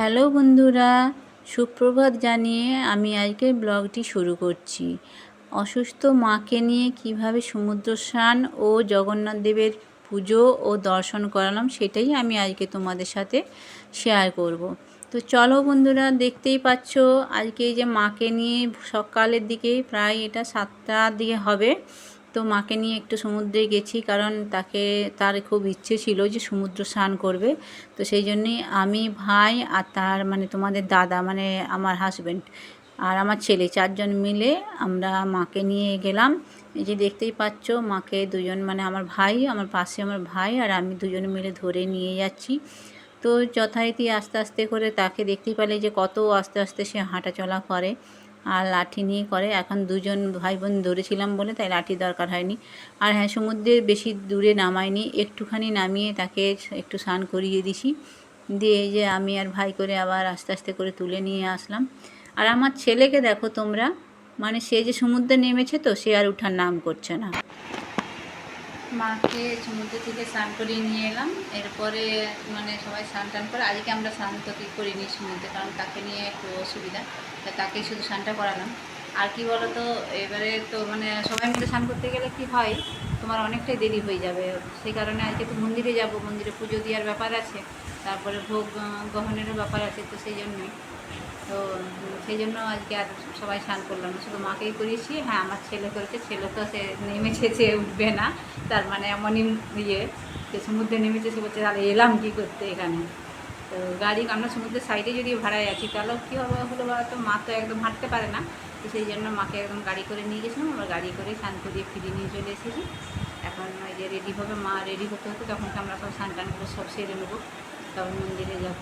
Hello বন্ধুরা, সুপ্রভাত জানিয়ে আমি আজকে ব্লগটি শুরু করছি অসুস্থ মাকে নিয়ে কীভাবে সমুদ্র স্নান ও জগন্নাথ দেবের পুজো ও দর্শন করালাম সেটাই আমি আজকে তোমাদের সাথে শেয়ার করব। তো চলো বন্ধুরা, দেখতেই পাচ্ছ আজকে যে মাকে নিয়ে সকালের দিকে প্রায় এটা সাতটার দিকে হবে তো মাকে নিয়ে একটু সমুদ্রে গেছি কারণ তাকে, তার খুব ইচ্ছে ছিল যে সমুদ্র স্নান করবে। তো সেই জন্যই আমি ভাই আর তার মানে তোমাদের দাদা মানে আমার হাজব্যান্ড আর আমার ছেলে চারজন মিলে আমরা মাকে নিয়ে গেলাম। এই যে দেখতেই পাচ্ছ মাকে দুজন মানে আমার ভাই, আমার পাশে আমার ভাই আর আমি দুজন মিলে ধরে নিয়ে যাচ্ছি। তো যথারীতি আস্তে আস্তে করে তাকে দেখতেই পেলে যে কত আস্তে আস্তে সে হাঁটা চলা করে। আর লাঠি নিয়ে করে। এখন দুজন ভাই বোন ধরেছিলাম বলে তাই লাঠি দরকার হয়নি। আর হ্যাঁ সমুদ্রের বেশি দূরে নামাইনি। একটুখানি নামিয়ে তাকে একটু স্নান করিয়ে দিছি। দিয়ে যে আমি আর ভাই করে আবার আস্তে আস্তে করে তুলে নিয়ে আসলাম। আর আমার ছেলেকে দেখো তোমরা মানে সে যে সমুদ্রে নেমেছে তো, সে আর উঠার নাম করছে না। মাকে সমুদ্র থেকে স্নান করিয়ে নিয়ে এলাম। এরপরে মানে সবাই স্নান টান করে, আজকে আমরা স্নান তো কি করিনি সমুদ্রে, কারণ তাকে নিয়ে একটু অসুবিধা। তা তাকেই শুধু স্নানটা করালাম। আর কি বলো তো এবারে তো মানে সবাই মিলে স্নান করতে গেলে কি হয়, তোমার অনেকটাই দেরি হয়ে যাবে। সেই কারণে আজকে তো মন্দিরে যাব, মন্দিরে পুজো দেওয়ার ব্যাপার আছে। তারপরে ভোগ গ্রহণেরও ব্যাপার আছে তো সেই জন্যই তো সেই জন্য আজকে আর সবাই স্নান করলাম শুধু মাকেই করিয়েছি হ্যাঁ আমার ছেলে করেছে, ছেলে তো সে নেমেছে, সে উঠবে না। তার মানে এমনই ইয়ে যে সমুদ্রে নেমেছে, সে বলছে, তাহলে এলাম কী করতে এখানে? তো গাড়ি আমরা সমুদ্রের সাইডে যদি ভাড়ায় আছি, তাহলে কী হবে হলো বা তো? মা তো একদম হাঁটতে পারে না। তো সেই জন্য মাকে একদম গাড়ি করে নিয়ে গেছিলাম। আমরা গাড়ি করে স্নান করিয়ে ফিরিয়ে নিয়ে চলে এসেছি। এখন যে রেডি হবে, মা রেডি হতে হতে তখন আমরা সব স্নান টান করে সব সেরে নেব তখন মন্দিরে যাব।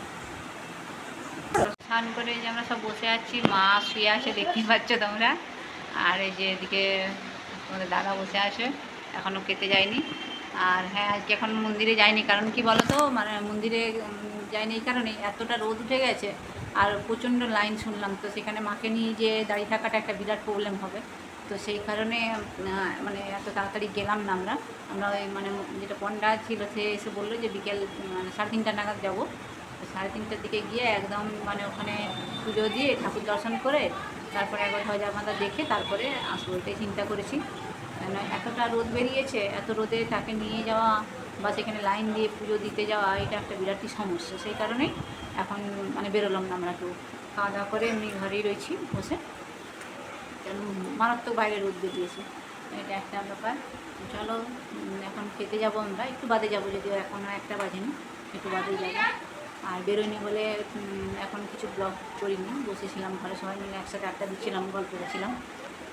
স্নান করে যে আমরা সব বসে আছি, মা শুয়ে আছে, দেখতেই পাচ্ছ তোমরা। আর এই যে এদিকে তোমাদের দাদা বসে আছে এখনও খেতে যায়নি। আর হ্যাঁ আজকে এখন মন্দিরে যায়নি, কারণ কি বলো তো মানে মন্দিরে যায়নি এই কারণে এতটা রোদ উঠে গেছে, আর প্রচণ্ড লাইন শুনলাম। তো সেখানে মাকে নিয়ে যে দাঁড়িয়ে থাকাটা একটা বিরাট প্রবলেম হবে। তো সেই কারণে মানে এত তাড়াতাড়ি গেলাম না আমরা। আমরা ওই মানে যেটা পন্ডা ছিল সে এসে বলল যে বিকেল মানে সাড়ে তিনটা নাগাদ যাব। তো সাড়ে তিনটার দিকে গিয়ে একদম মানে ওখানে পুজো দিয়ে ঠাকুর দর্শন করে তারপরে একবার ধ্বজা বাঁধা দেখে তারপরে আসব এটাই চিন্তা করেছি। কেন এতটা রোদ বেরিয়েছে, এত রোদে তাকে নিয়ে যাওয়া বা সেখানে লাইন দিয়ে পুজো দিতে যাওয়া, এটা একটা বিরাটই সমস্যা। সেই কারণেই এখন মানে বেরোলাম না আমরা একটু। খাওয়া দাওয়া করে এমনি ঘরেই রয়েছি বসে। মারাত্মক বাইরে রোদ বেরিয়েছে এটা একটা ব্যাপার। চলো এখন খেতে যাব আমরা। একটু বাদে যাব, যদিও এখনও একটা বাজেনি। একটু বাদে যাব। আর বেরোয়নি বলে এখন কিছু ব্লগ করিনি। বসেছিলাম ঘরে, সবাই মিলে একসাথে আড্ডা দিচ্ছিলাম, গল্প করছিলাম।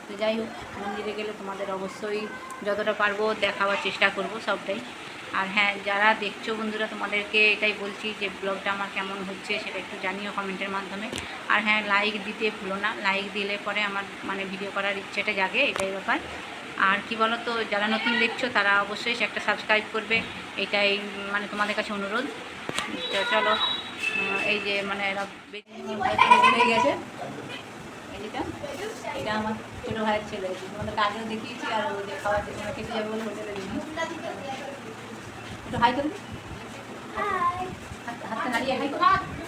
তো যাই হোক, মন্দিরে গেলে তোমাদের অবশ্যই যতটা পারব দেখাবার চেষ্টা করব সবটাই। আর হ্যাঁ যারা দেখছ বন্ধুরা, তোমাদেরকে এটাই বলছি যে ব্লগটা আমার কেমন হচ্ছে সেটা একটু জানিও কমেন্টের মাধ্যমে। আর হ্যাঁ লাইক দিতে ভুলো না। লাইক দিলে পরে আমার মানে ভিডিও করার ইচ্ছেটা জাগে, এটাই ব্যাপার। আর কি বলো তো যারা নতুন দেখছ, তারা অবশ্যই একটা সাবস্ক্রাইব করবে। এটাই মানে তোমাদের কাছে অনুরোধ। তো চলো এই যে মানে এরা হয়ে গেছে। এটা আমার ছোটো ভাইয়ের ছেলে। তোমাদের আগেও দেখিয়েছি, আর যে খাওয়ার খেতে যাবে বলে হোটেলে একটু হাই করবি? হাতটা নাড়িয়ে হাই কর।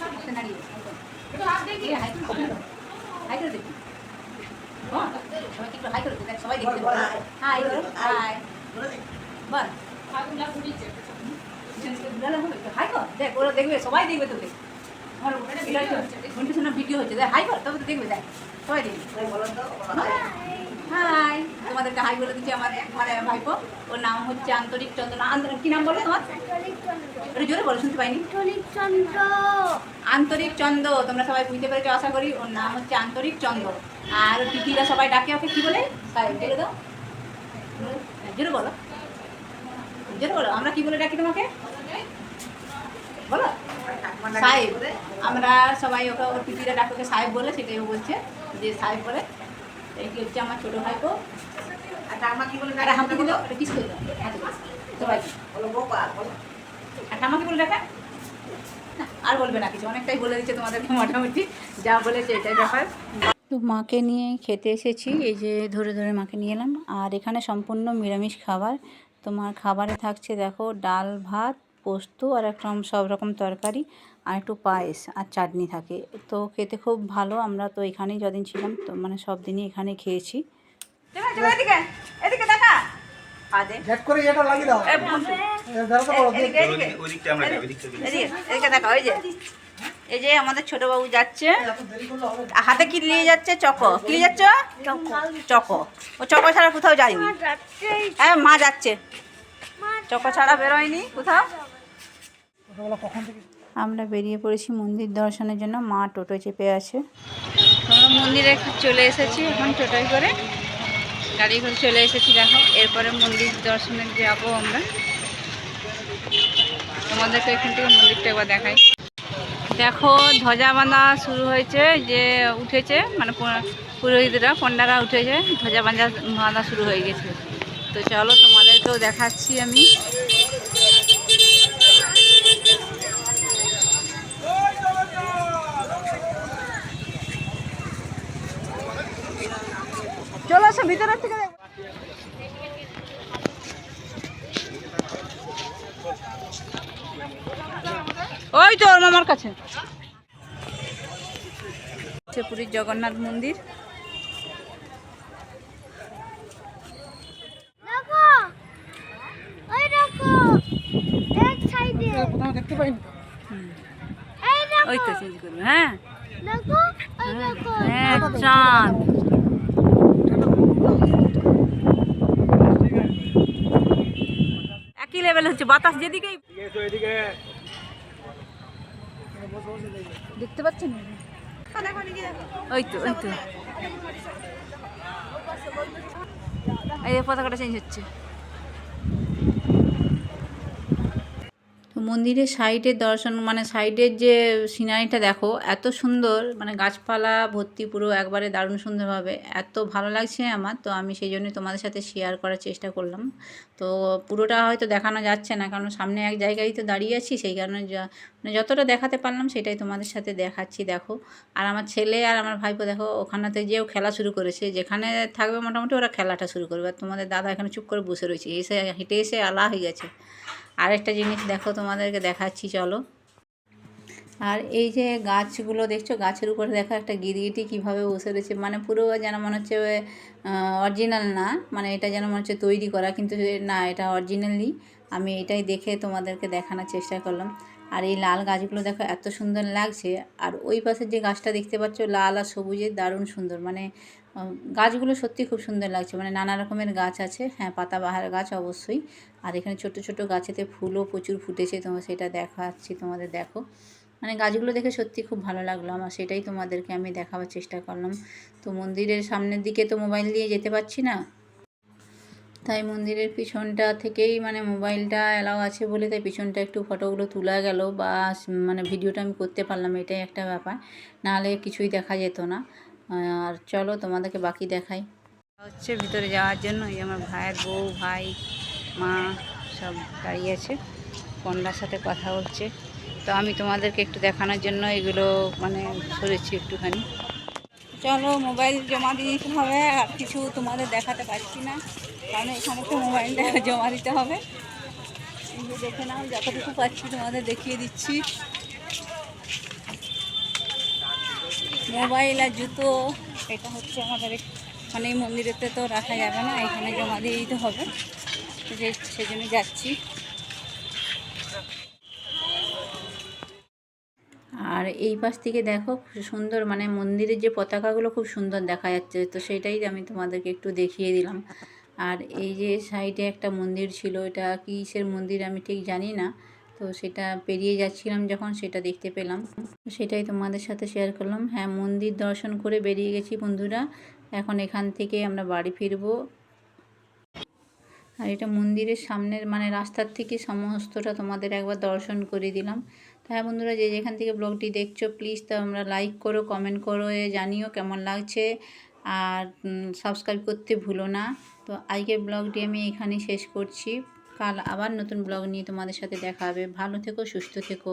হাতটা নাড়িয়ে। হাই করে। হাই করে দেখি। একটু হাই করে দেখ, সবাই দেখতে হাই করো, হাই। বল। হাই কর। দেখ ওরা দেখবে সবাই দেখবে তোকে। আমার ঘণ্টা শোনা ভিডিও হচ্ছে। দেখ হাই কর তবে তো দেখবে দেখ। সবাই দেখবে। হাই। তোমাদেরকে হাই বলে দিচ্ছি আমার মানে ভাইপো। ওর নাম হচ্ছে আন্তরিক চন্দ্র আন্তরিক কি নাম বলে তোমার? ওটা জোরে বলো শুনতে পাইনি। আন্তরিক চন্দ্র। তোমরা সবাই বুঝতে পেরেছ আশা করি ওর নাম হচ্ছে আন্তরিক চন্দ্র। আর ওর সবাই ডাকে ওকে কি বলে? সাহেব বলে দাও। জোরে বলো। জোরে বলো আমরা কি বলে ডাকি তোমাকে? বলো। সাহেব আমরা সবাই ওকে ওর পিপিরা ডাকে ওকে সাহেব বলে সেটাই ও বলছে যে সাহেব বলে। এই কি হচ্ছে আমার ছোটো ভাইপো। আর ঠাম্মা কি বলে আর হাতে দিল এটা কিস করে দাও। হাতে দিল সবাই বলো গোপাল বলো। আর ঠাম্মাকে বলে রাখা? আর বলবে না কিছু। অনেকটাই বলে দিচ্ছে তোমাদেরকে মোটামুটি। যা বলেছে এটাই ব্যাপার। তো মাকে নিয়ে খেতে এসেছি। এই যে ধরে ধরে মাকে নিয়ে এলাম। আর এখানে সম্পূর্ণ নিরামিষ খাবার। তোমার খাবারে থাকছে দেখো ডাল ভাত পোস্ত আর একটা সব রকম তরকারি আর একটু পায়েস আর চাটনি থাকে। তো খেতে খুব ভালো। আমরা তো এখানেই যদিন ছিলাম তো মানে সব দিনই এখানে খেয়েছি। এদিকে এদিকে দেখা। আদে। গ্যাট করে এটা লাগিয়ে দাও। এই এদিকে এদিকে। আমরা যাই এদিকে দেখা ওই যে। এই যে আমাদের ছোট বাবু যাচ্ছে। হাতে কি নিয়ে যাচ্ছে? চকো। কি নিয়ে যাচ্ছ? চকো। ও চকো ছাড়া কোথাও যায়নি। হ্যাঁ মা যাচ্ছে। চকো ছাড়া বেরোয়নি কোথাও। ছোটবেলা কখন থেকে? আমরা বেরিয়ে পড়েছি মন্দির দর্শনের জন্য। মা টোটো চেপে আছে। আমরা মন্দিরে চলে এসেছি এখন টোটোয় করে। গাড়ি করে চলে এসেছি, দেখো। এরপরে মন্দির দর্শনে যাব আমরা। তোমাদেরকে এখান থেকে মন্দিরটা একবার দেখাই। দেখো, ধ্বজা বাঁধা শুরু হয়েছে, যে উঠেছে মানে পুরোহিতরা, পণ্ডারা উঠেছে, ধ্বজা বাঁধা বাঁধা শুরু হয়ে গেছে। তো চলো, তোমাদেরকেও দেখাচ্ছি আমি। চলো আসো ভিতরে থেকে ওই তো ওর মামার কাছে। পুরীর জগন্নাথ মন্দির। ওই দেখো এক সাইডে। কোথাও দেখতে পাইনি এই দেখো ওই তো চেঞ্জ করবে হ্যাঁ। দেখো ওই দেখো হ্যাঁ চাঁদ। একই লেভেল হচ্ছে, বাতাস যেদিকেই দেখতে পাচ্ছেন? ওই তো ওই তো। এই পতাকাটা চেঞ্জ হচ্ছে। মন্দিরের সাইডের দর্শন মানে সাইডের যে সিনারিটা দেখো, এত সুন্দর মানে গাছপালা ভর্তি পুরো একবারে দারুণ সুন্দরভাবে, এত ভালো লাগছে আমার, তো আমি সেই জন্যই তোমাদের সাথে শেয়ার করার চেষ্টা করলাম। তো পুরোটা হয়তো দেখানো যাচ্ছে না, কারণ সামনে এক জায়গায় তো দাঁড়িয়ে আছি, সেই কারণে মানে যতটা দেখাতে পারলাম সেটাই তোমাদের সাথে দেখাচ্ছি, দেখো। আর আমার ছেলে আর আমার ভাইপো দেখো ওখানেতে যেও খেলা শুরু করেছে, যেখানে থাকবে মোটামুটি ওরা খেলাটা শুরু করবে, আর তোমাদের দাদা এখানে চুপ করে বসে রয়েছে, এসে হেঁটে এসে আলা হয়ে গেছে। আরেকটা জিনিস দেখো, তোমাদেরকে দেখাচ্ছি, চলো। আর এই যে গাছগুলো দেখছ, গাছের উপরে দেখো একটা গিরগিটি কীভাবে বসে রয়েছে। মানে পুরো যেন মনে হচ্ছে অরিজিনাল না মানে এটা যেন মনে হচ্ছে তৈরি করা, কিন্তু না, এটা অরিজিনালি আমি এটাই দেখে তোমাদেরকে দেখানোর চেষ্টা করলাম। আর এই লাল গাছগুলো দেখো, এত সুন্দর লাগছে। আর ওই পাশের যে গাছটা দেখতে পাচ্ছ, লাল আর সবুজের, দারুণ সুন্দর। মানে গাছগুলো সত্যি খুব সুন্দর লাগছে। মানে নানা রকমের গাছ আছে। হ্যাঁ পাতাবাহার গাছ অবশ্যই। আর এখানে ছোট ছোট গাছেতে ফুলও প্রচুর ফুটেছে। তোমার সেটা দেখাচ্ছি, তোমাদের দেখো। মানে গাছগুলো দেখে সত্যি খুব ভালো লাগল আমার। সেটাই তোমাদেরকে আমি দেখাবার চেষ্টা করলাম। তো মন্দিরের সামনের দিকে তো মোবাইল দিয়ে যেতে পারছি না। তাই মন্দিরের পিছনটা থেকেই মানে মোবাইলটা অ্যালাউ আছে বলে তাই পিছনটা একটু ফটোগুলো তোলা গেল বা মানে ভিডিওটা আমি করতে পারলাম। এটাই একটা ব্যাপার। নাহলে কিছুই দেখা যেত না। আর চলো তোমাদেরকে বাকি দেখাই। হচ্ছে ভিতরে যাওয়ার জন্য, এই আমার ভাইয়ের বউ, ভাই, মা সব দাঁড়িয়ে আছে। পন্ডার সাথে কথা হচ্ছে। তো আমি তোমাদেরকে একটু দেখানোর জন্য এগুলো মানে সরেছি একটুখানি। চলো, মোবাইল জমা দিয়ে দিতে হবে, আর কিছু তোমাদের দেখাতে পারছি না। কারণ এখানে তো মোবাইলটা জমা দিতে হবে। দেখে নাও, যতটুকু পাচ্ছি তোমাদের দেখিয়ে দিচ্ছি। মোবাইল আর জুতো, এটা হচ্ছে আমাদের মানে এই মন্দিরেতে তো রাখা যাবে না, এখানে জমা দিয়ে দিতে হবে। সেই- সেজন্য যাচ্ছি। আর এই পাশ থেকে দেখো সুন্দর মানে মন্দিরের যে পতাকাগুলো খুব সুন্দর দেখা যাচ্ছে, তো সেটাই আমি তোমাদেরকে একটু দেখিয়ে দিলাম। আর এই যে সাইডে একটা মন্দির ছিল, এটা কিসের মন্দির আমি ঠিক জানি না তো সেটা পেরিয়ে যাচ্ছিলাম যখন সেটা দেখতে পেলাম। সেটাই তোমাদের সাথে শেয়ার করলাম। হ্যাঁ মন্দির দর্শন করে বেরিয়ে গেছি বন্ধুরা। এখন এখান থেকে আমরা বাড়ি ফিরবো। আর এটা মন্দিরের সামনের মানে রাস্তার থেকে সমস্তটা তোমাদের একবার দর্শন করে দিলাম। তো হ্যাঁ বন্ধুরা, যে যেখান থেকে ব্লগটি দেখছ প্লিজ তো আমরা লাইক করো কমেন্ট করো, এ জানিও কেমন লাগছে। আর সাবস্ক্রাইব করতে ভুলো না। তো আজকের ব্লগটি আমি এখানেই শেষ করছি। কাল আবার নতুন ব্লগ নিয়ে তোমাদের সাথে দেখা হবে। ভালো থেকো সুস্থ থেকো।